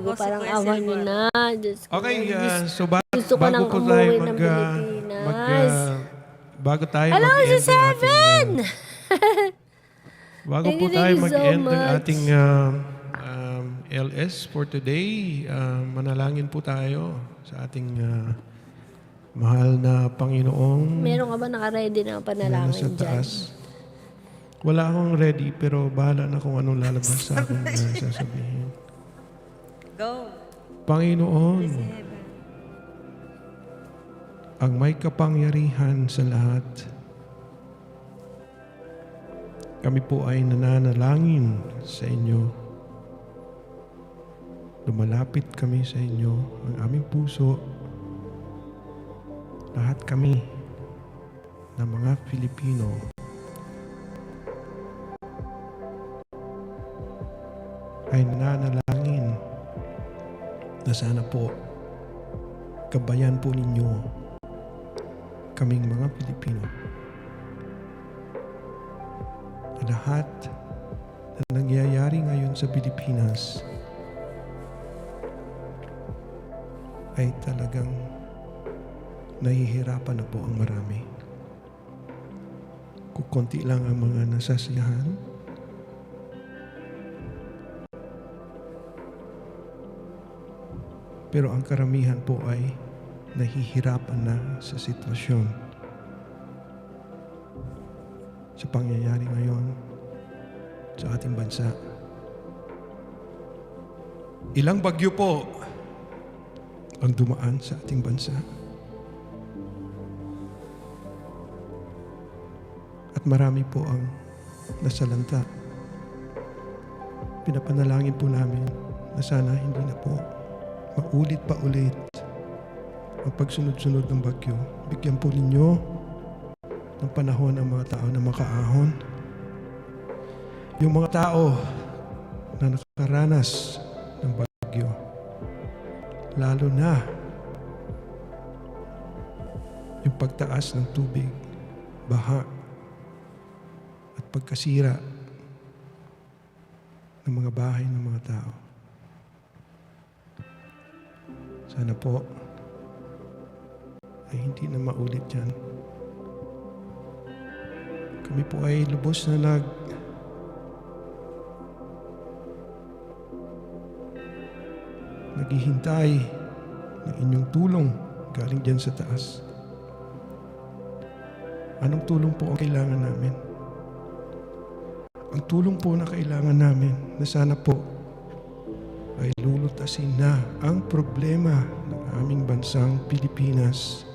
Parang Consequence awa involved. na. Diyos ko. Okay, ah, so ba- gusto ko bago nang po umuwi tayo ng mag, ah, Pilipinas. mag, ah, bago tayo Hello, mag-end si ng ating, Seven! ah, bago Thank po you, tayo thank you so mag-end ng much. ating ah, um, LS for today, ah, manalangin po tayo sa ating ah, mahal na Panginoong Meron ka ba naka-ready na na nasa panalangin dyan? taas. Wala akong ready pero bahala na kung anong lalabas sa akin na sasabihin. Go. Panginoon, ang may kapangyarihan sa lahat. Kami po ay nananalangin sa inyo. Lumalapit kami sa inyo, ang aming puso. Lahat kami na mga Filipino. ay nananalangin na sana po kabayan po ninyo kaming mga Pilipino. Lahat na nangyayari ngayon sa Pilipinas ay talagang nahihirapan na po ang marami. Kukunti lang ang mga nasasiyahan, Pero ang karamihan po ay nahihirapan na sa sitwasyon. Sa pangyayari ngayon sa ating bansa. Ilang bagyo po ang dumaan sa ating bansa. At marami po ang nasalanta. Pinapanalangin po namin na sana hindi na po maulit pa ulit ang pagsunod-sunod ng bagyo. Bigyan po ninyo ng panahon ang mga tao na makaahon. Yung mga tao na nakaranas ng bagyo, lalo na yung pagtaas ng tubig, baha, at pagkasira ng mga bahay ng mga tao. Sana po ay hindi na maulit yan. Kami po ay lubos na nag naghihintay ng inyong tulong galing dyan sa taas. Anong tulong po ang kailangan namin? Ang tulong po na kailangan namin na sana po ay lulutasin na ang problema ng aming bansang Pilipinas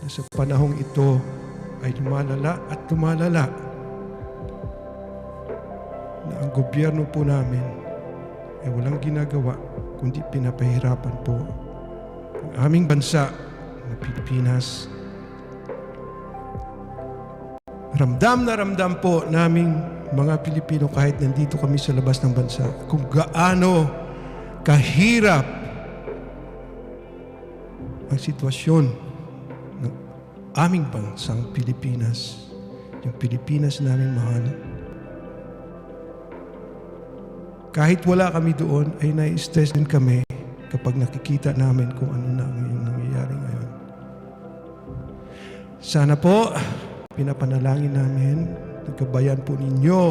na sa panahong ito ay lumalala at lumalala na ang gobyerno po namin ay walang ginagawa kundi pinapahirapan po ang aming bansa na Pilipinas. Ramdam na ramdam po naming mga Pilipino kahit nandito kami sa labas ng bansa kung gaano kahirap ang sitwasyon ng aming bansang Pilipinas. Yung Pilipinas namin mahal. Kahit wala kami doon, ay nai-stress din kami kapag nakikita namin kung ano na ang nangyayari ngayon. Sana po, pinapanalangin namin, nagkabayan po ninyo,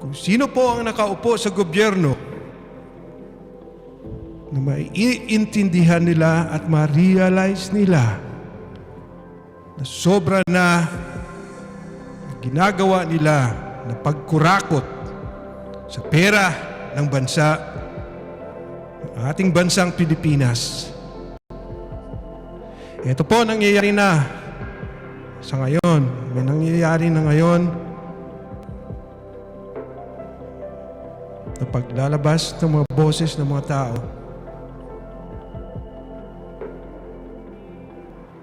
kung sino po ang nakaupo sa gobyerno, na maiintindihan nila at ma-realize nila na sobra na ginagawa nila na pagkurakot sa pera ng bansa, ng ating bansang Pilipinas. Ito po nangyayari na sa ngayon. May nangyayari na ngayon na paglalabas ng mga boses ng mga tao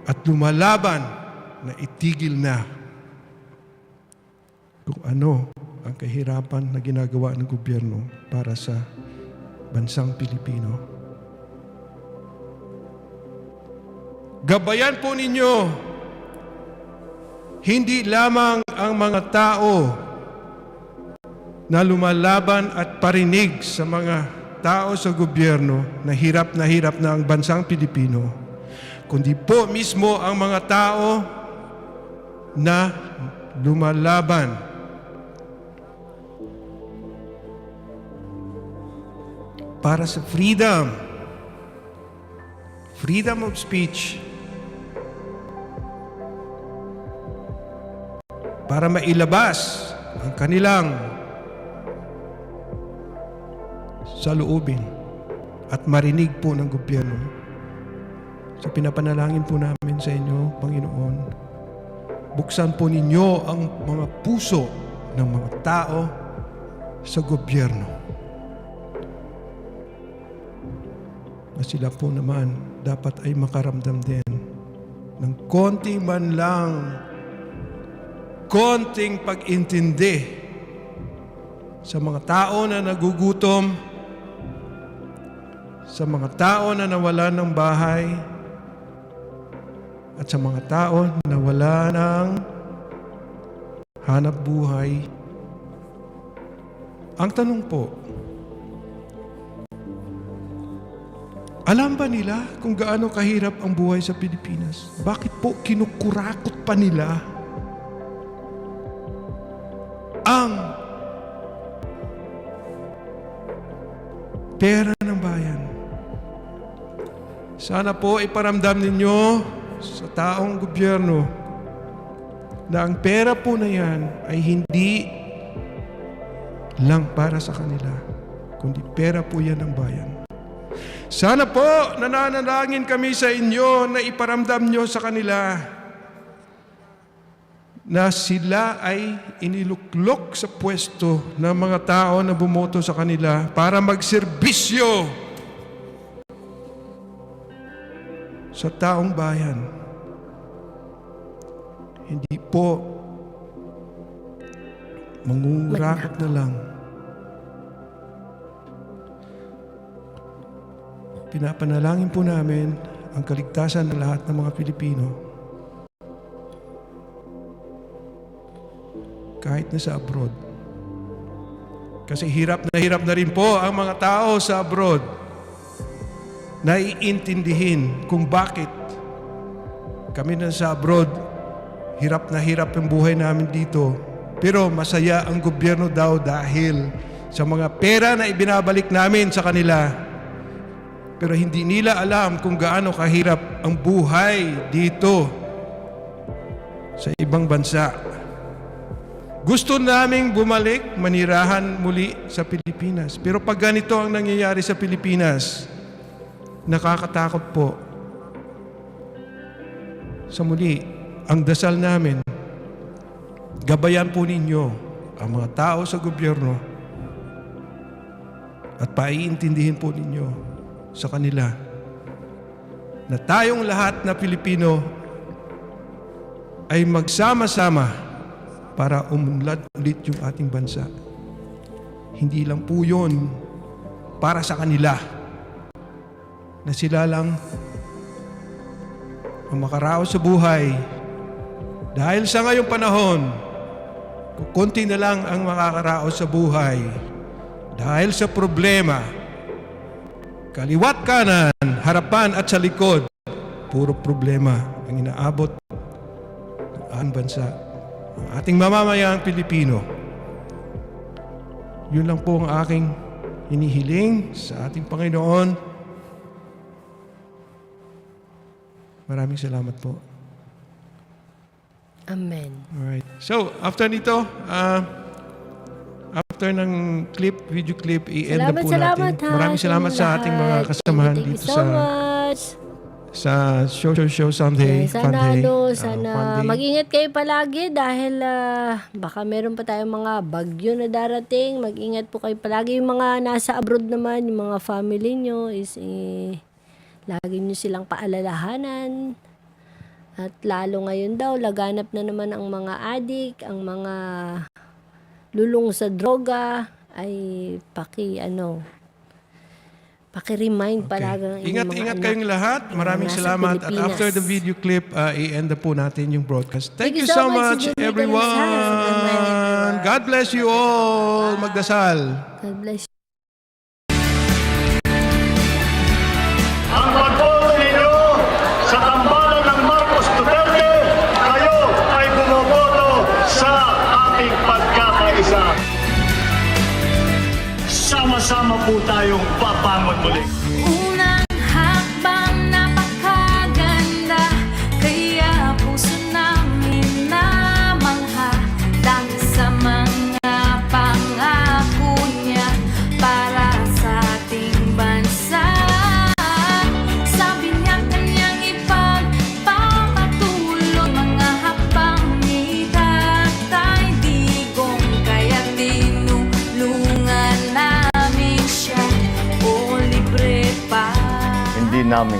at lumalaban na itigil na kung ano ang kahirapan na ginagawa ng gobyerno para sa bansang Pilipino. Gabayan po ninyo hindi lamang ang mga tao na lumalaban at parinig sa mga tao sa gobyerno na hirap na hirap na ang bansang Pilipino, kundi po mismo ang mga tao na lumalaban. Para sa freedom, freedom of speech, para mailabas ang kanilang saloobin at marinig po ng gobyerno. So pinapanalangin po namin sa inyo, Panginoon, buksan po ninyo ang mga puso ng mga tao sa gobyerno. Na sila po naman dapat ay makaramdam din ng konti man lang konting pag-intindi sa mga tao na nagugutom, sa mga tao na nawala ng bahay, at sa mga tao na wala ng hanap buhay. Ang tanong po, alam ba nila kung gaano kahirap ang buhay sa Pilipinas? Bakit po kinukurakot pa nila pera ng bayan. Sana po iparamdam ninyo sa taong gobyerno na ang pera po na yan ay hindi lang para sa kanila, kundi pera po yan ng bayan. Sana po nananalangin kami sa inyo na iparamdam nyo sa kanila na sila ay iniluklok sa pwesto ng mga tao na bumoto sa kanila para magserbisyo sa taong bayan. Hindi po mangungurakot na lang. Pinapanalangin po namin ang kaligtasan ng lahat ng mga Pilipino kahit na sa abroad. Kasi hirap na hirap na rin po ang mga tao sa abroad na iintindihin kung bakit kami na sa abroad, hirap na hirap ang buhay namin dito. Pero masaya ang gobyerno daw dahil sa mga pera na ibinabalik namin sa kanila. Pero hindi nila alam kung gaano kahirap ang buhay dito sa ibang bansa. Gusto naming bumalik, manirahan muli sa Pilipinas. Pero pag ganito ang nangyayari sa Pilipinas, nakakatakot po. Sa muli, ang dasal namin, gabayan po ninyo ang mga tao sa gobyerno at paiintindihin po ninyo sa kanila na tayong lahat na Pilipino ay magsama-sama para umunlad ulit yung ating bansa. Hindi lang po yun para sa kanila na sila lang ang makaraos sa buhay. Dahil sa ngayong panahon, kukunti na lang ang makakaraos sa buhay. Dahil sa problema, kaliwat kanan, harapan at sa likod, puro problema ang inaabot ng bansa ating mamamayang Pilipino. Yun lang po ang aking hinihiling sa ating Panginoon. Maraming salamat po. Amen. Alright. So, after nito, ah, after ng clip, video clip, i-end na po salamat natin. ha. Maraming salamat sa ating mga kasamahan dito so sa much. Sa Show Show Show Sunday. Yeah, sana Fun Day. ano, Ah, sana Day. mag-ingat kayo palagi dahil ah, baka meron pa tayong mga bagyo na darating. Mag-ingat po kayo palagi. Yung mga nasa abroad naman, yung mga family nyo is eh, lagi nyo silang paalalahanan. At lalo ngayon daw, laganap na naman ang mga adik, ang mga lulong sa droga ay paki ano paki-remind palagi ng inyong Ingat, mga ingat anak. kayong lahat. Maraming nasa salamat. At Pilipinas. after the video clip, uh, i-end na po natin yung broadcast. Thank, Thank you so much, everyone. God bless you all. Magdasal. God bless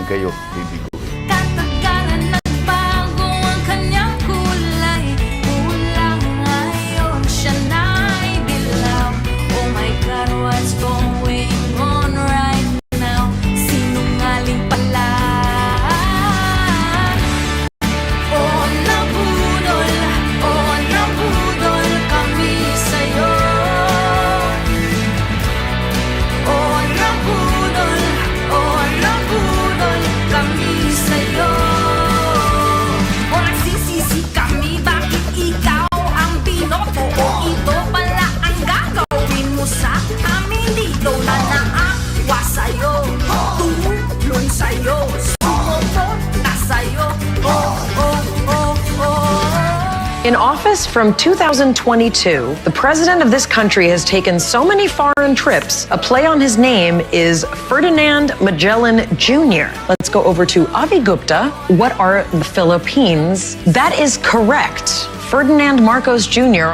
Hindi namin From 2022, the president of this country has taken so many foreign trips. A play on his name is Ferdinand Magellan Jr. Let's go over to Avi Gupta. What are the Philippines? That is correct. Ferdinand Marcos Jr.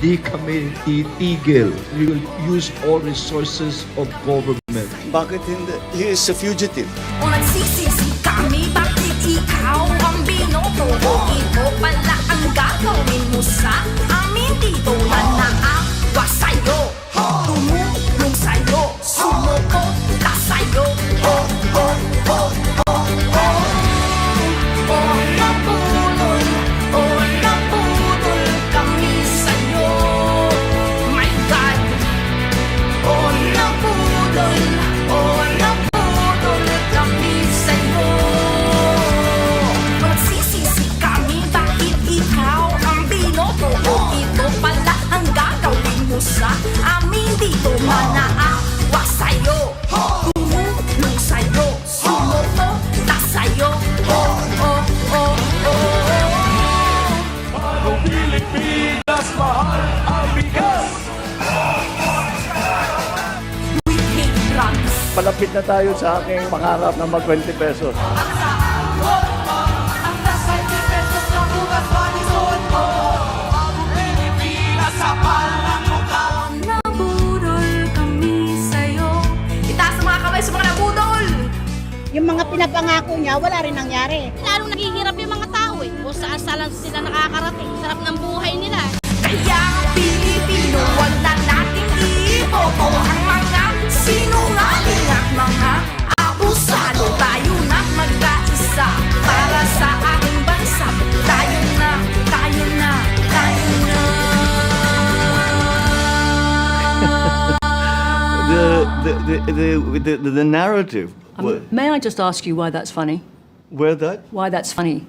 hindi kami titigil. We will use all resources of government. Bakit hindi? He is a fugitive. O nagsisisi kami, bakit ikaw ang binoto? O ito pala ang gagawin mo sa amin dito na naawa Palapit na tayo sa aking pangarap na mag 20 pesos. Ang Yung mga pinapangako niya, wala rin nangyari. Lalong naghihirap yung mga tao eh. Kung saan saan sila nakakarating. Sarap ng buhay nila. Kaya Pilipino, wag na natin iboto Tayo na mag-aisa para sa ating bansa Tayo na, tayo na, tayo na The, the, the, the, the, the narrative, um, where, May I just ask you why that's funny? where that Why that's funny?